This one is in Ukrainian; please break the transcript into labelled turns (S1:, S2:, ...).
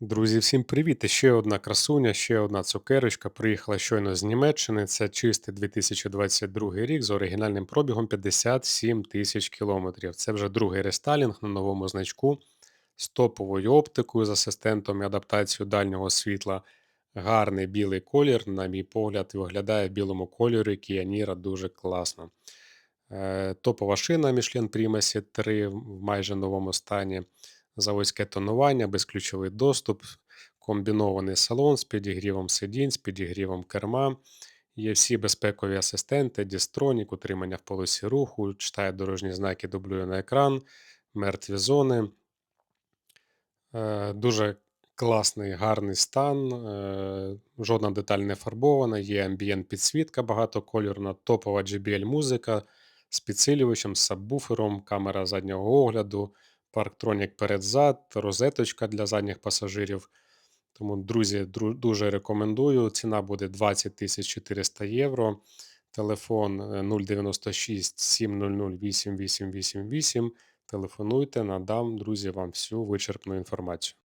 S1: Друзі, всім привіт! І ще одна красуня, ще одна цукерочка. Приїхала щойно з Німеччини. Це чистий 2022 рік з оригінальним пробігом 57 тисяч кілометрів. Це вже другий рестайлінг на новому значку з топовою оптикою, з асистентом і адаптацією дальнього світла. Гарний білий колір, на мій погляд, виглядає в білому кольорі Niro дуже класно. Е, Топова шина Michelin Primacy 3 в майже новому стані заводське тонування, безключовий доступ, комбінований салон з підігрівом сидінь, з підігрівом керма. Є всі безпекові асистенти, дістронік, утримання в полосі руху, читає дорожні знаки, дублює на екран, мертві зони. Е, Дуже класний, гарний стан. е, Жодна деталь не фарбована, є амбієнт підсвітка багатокольорна, топова JBL-музика з підсилювачем, з сабвуфером, камера заднього огляду, парктронік перед-зад, розеточка для задніх пасажирів. Тому, друзі, дру- дуже рекомендую. Ціна буде 20 400 євро. Телефон е, 096 700 8888. Телефонуйте, надам, друзі, вам всю вичерпну інформацію.